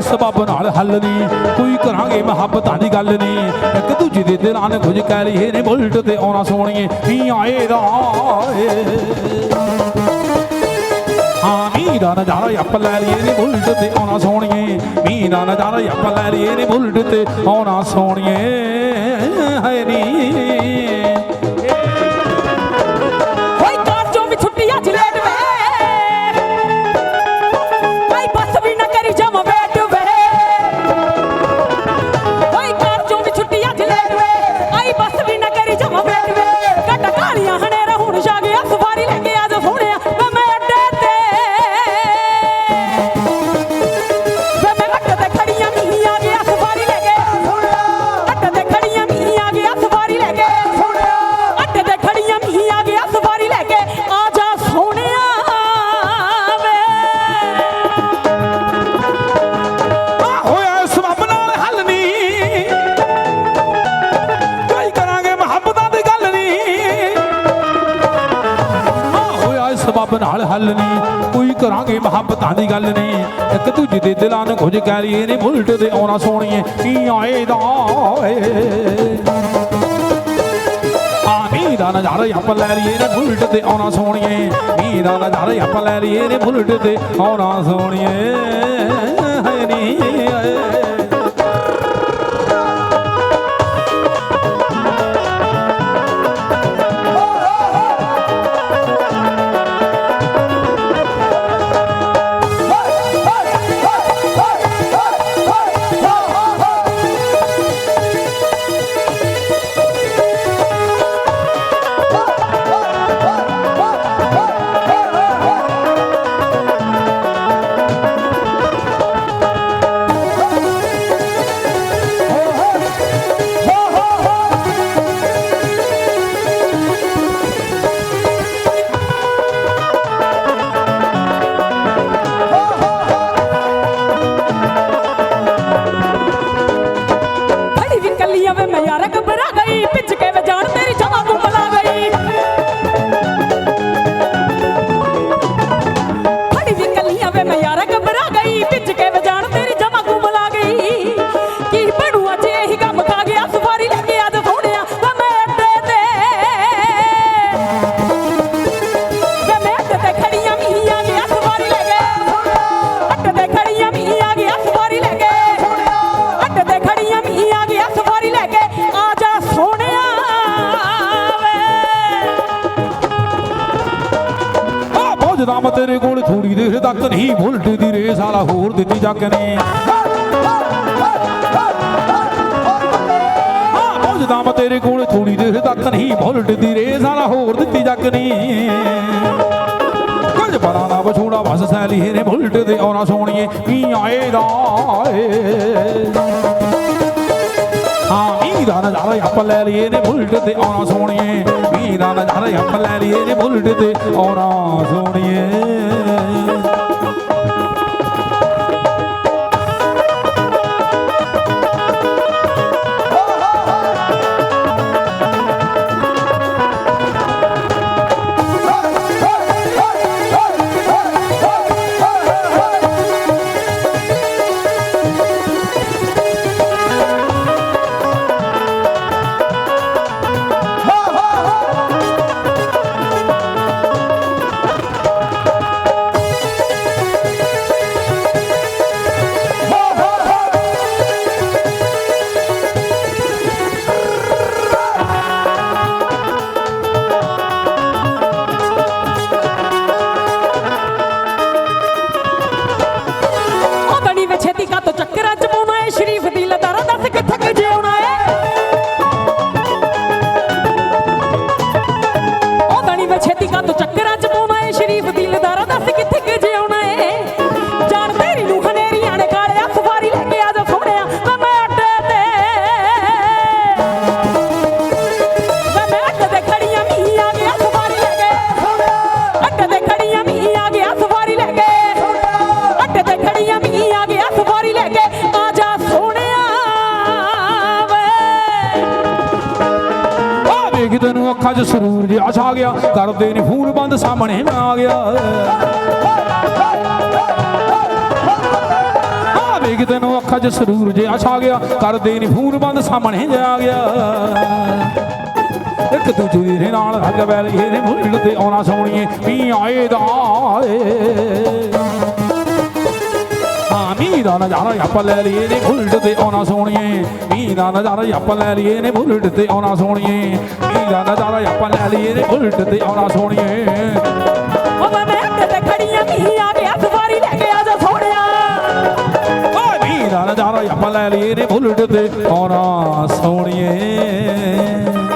ਹਾਂ ਸਬਬ ਨਾਲ ਹੱਲ ਨਹੀਂ ਕੋਈ ਕਰਾਂਗੇ ਮੁਹੱਬਤਾਂ ਦੀ ਗੱਲ ਨਹੀਂ ਇੱਕ ਦੂਜੇ ਦੇ ਦਿਲਾਂ ਨੇ ਕੁਝ ਕਹਿ ਲਈਏ ਨੇ, ਬੁਲਟ ਤੇ ਆਉਣਾ ਸੋਹਣੀਏ। ਮੀਆਂ ਇਹਦਾ ਏ। ਹਾਂ ਮੀਂਹ ਦਾ ਨਜ਼ਾਰਾ ਅੱਪ ਲੈ ਲਈਏ ਨੇ, ਬੁਲਟ ਤੇ ਆਉਣਾ ਸੋਹਣੀਏ। ਮੀਂਹ ਦਾ ਨਜ਼ਾਰਾ ਅੱਪ ਲੈ ਲਈਏ ਨੇ, ਬੁਲਟ ਤੇ ਆਉਣਾ ਸੋਹਣੀਏ। ਹੈ ਨੀ। ਹੋਇਆ ਨਾਲ ਹੱਲ ਨਹੀਂ ਕੋਈ ਕਰਾਂਗੇ ਮੁਹੱਬਤਾਂ ਦੀ ਗੱਲ ਨਹੀਂ ਇੱਕ ਦੂਜੇ ਦੇ ਦਿਲਾਂ ਨੂੰ ਕੁਝ ਕਹਿ ਲਈਏ ਨੇ ਬੁਲਟ ਤੇ ਆਉਣਾ ਸੋਹਣੀਏ। ਕੀ ਆਏ ਦਾ ਏ। ਦਾ ਨਜ਼ਾਰਾ ਆਪਾਂ ਲੈ ਲਈਏ ਨੇ ਬੁਲਟ ਤੇ ਆਉਣਾ ਸੋਹਣੀਏ। ਮੀਂਹ ਦਾ ਨਜ਼ਾਰਾ ਆਪਾਂ ਲੈ ਲਈਏ ਨੇ ਬੁਲਟ ਤੇ ਆਉਣਾ ਸੋਹਣੀਏ। ਹੈ ਨੀ ਏ ਆ ਮੈਂ ਤੇਰੇ ਕੋਲ ਥੋੜੀ ਦੇਰ ਤੱਕ ਨਹੀਂ, ਬੁਲਟ ਦੀ ਰੇਸ ਹੋਰ ਦਿੱਤੀ ਜੱਗ ਨੇ। ਆ ਮੈਂ ਤੇਰੇ ਕੋਲ ਥੋੜੀ ਦੇਰ ਤੱਕ ਨਹੀਂ, ਬੁਲਟ ਦੀ ਰੇਸ ਵਾਲਾ ਹੋਰ ਦਿੱਤੀ ਜੱਗ ਨੇ। ਕੁਝ ਪਰਾਂ ਨਾ ਬਛੂੜਾ ਵਸ ਸੈਲੀ ਨੇ ਬੁਲਟ ਤੇ ਆਉਣਾ ਸੋਹਣੀਏ ਕੀ ਆਏ ਦਾ ਹਾਂ ਮੀਂਹ ਨਜ਼ਾਰਾ ਆਪਾਂ ਲੈ ਲਈਏ ਨੇ ਬੁਲਟ ਤੇ ਆਉਣਾ ਸੋਹਣੀਏ। ਮੀਂਹ ਦਾ ਨਜ਼ਾਰਾ ਆਪਾਂ ਲੈ ਲਈਏ ਨੇ ਬੁਲਟ ਤੇ ਆਉਣਾ ਸੋਹਣੀਏ। ਕਿਤੇ ਨੂੰ ਅੱਖਾਂ 'ਚ ਸਰੂਰ ਜਿਹਾ ਛਾ ਗਿਆ। ਕਰਦੇ ਨੇ ਫੂਲ ਬੰਦ ਸਾਹਮਣੇ ਮੈਂ ਆ ਗਿਆ। ਵੇਖਦੇ ਨੂੰ ਅੱਖਾਂ 'ਚ ਸਰੂਰ ਜਿਹਾ ਛਾ ਗਿਆ। ਕਰਦੇ ਨਹੀਂ ਫੂਲ ਬੰਦ ਸਾਹਮਣੇ ਜਾ ਗਿਆ। ਇੱਕ ਦੂਜੇ ਦੇ ਨਾਲ ਹੱਗ ਬੈਲ ਇਹ ਮੁੱਢ ਤੇ ਆਉਣਾ ਸੋਣੀਏ ਪੀ ਆਏ ਦਾ ਮੀਂਹ ਦਾ ਨਜ਼ਾਰਾ ਆਪਾਂ ਲੈ ਲਈਏ ਨੇ ਬੁਲਟ ਤੇ ਆਉਣਾ ਸੋਣੀਏ ਮੀਂਹ ਦਾ ਨਜ਼ਾਰਾ ਆਪਾਂ ਲੈ ਲਈਏ ਨੇ ਬੁਲਟ ਤੇ ਆਉਣਾ ਸੋਣੀਏ ਮੀਂਹ ਦਾ ਨਜ਼ਾਰਾ ਆਪਾਂ ਲੈ ਲਈਏ ਨੇ ਬੁਲਟ ਤੇ ਆਉਣਾ ਸੋਣੀਏ ਉਹ ਮੈਂ ਅੱਡੇ ਤੇ ਖੜੀਆਂ ਮੀਂਹ ਆ ਗਿਆ ਸਵਾਰੀ ਲੈ ਕੇ ਆ ਜਾ ਸੋਹਣਿਆ। ਓਏ ਮੀਂਹ ਦਾ ਨਜ਼ਾਰਾ ਆਪਾਂ ਲੈ ਲਈਏ ਨੇ ਬੁਲਟ ਤੇ ਆਉਣਾ ਸੋਣੀਏ